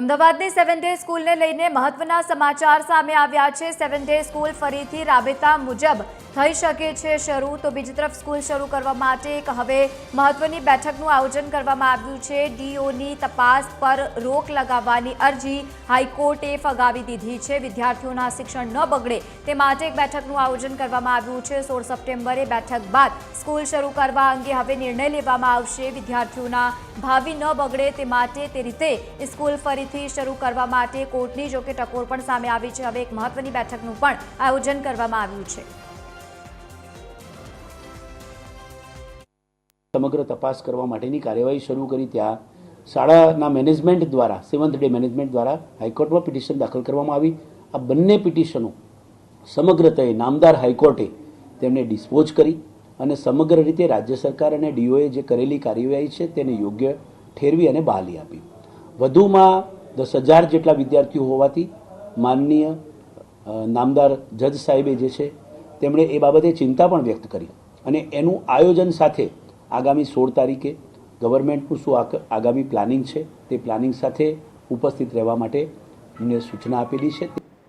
અમદાવાદની seven day સ્કૂલને લઈને મહત્વના સમાચાર સામે આવ્યા છે. સેવન ડે સ્કૂલ ફરીથી રાબેતા મુજબ થઈ શકે છે શરૂ. તો બીજી તરફ સ્કૂલ શરૂ કરવા માટે એક હવે મહત્વની બેઠકનું આયોજન કરવામાં આવ્યું છે. ડીઓની તપાસ પર રોક લગાવવાની અરજી હાઈકોર્ટે ફગાવી દીધી છે. વિદ્યાર્થીઓના શિક્ષણ ન બગડે તે માટે એક બેઠકનું આયોજન કરવામાં આવ્યું છે. સોળ સપ્ટેમ્બરે બેઠક બાદ સ્કૂલ શરૂ કરવા અંગે હવે નિર્ણય લેવામાં આવશે. વિદ્યાર્થીઓના ભાવિ ન બગડે તે માટે તે રીતે સ્કૂલ ફરીથી શરૂ કરવા માટે કોર્ટની જોકે ટકોર પણ સામે આવી છે. હવે એક મહત્વની બેઠકનું પણ આયોજન કરવામાં આવ્યું છે. સમગ્ર તપાસ કરવા માટેની કાર્યવાહી શરૂ કરી ત્યાં શાળાના મેનેજમેન્ટ દ્વારા, સેવન્થ ડે મેનેજમેન્ટ દ્વારા હાઈકોર્ટમાં પિટિશન દાખલ કરવામાં આવી. આ બંને પિટિશનો સમગ્રતય નામદાર હાઈકોર્ટે તેમને ડિસ્પોઝ કરી અને સમગ્ર રીતે રાજ્ય સરકાર અને ડીઓએ જે કરેલી કાર્યવાહી છે તેને યોગ્ય ઠેરવી અને બહાલી આપી. વધુમાં દસ હજાર જેટલા વિદ્યાર્થીઓ હોવાથી માનનીય નામદાર જજ સાહેબે જે છે, તેમણે એ બાબતે ચિંતા પણ વ્યક્ત કરી. અને એનું આયોજન સાથે આગામી સોળ તારીખે ગવર્મેન્ટનું શું આગ- આગામી પ્લાનિંગ છે, તે પ્લાનિંગ સાથે ઉપસ્થિત રહેવા માટે એમને સૂચના આપેલી છે.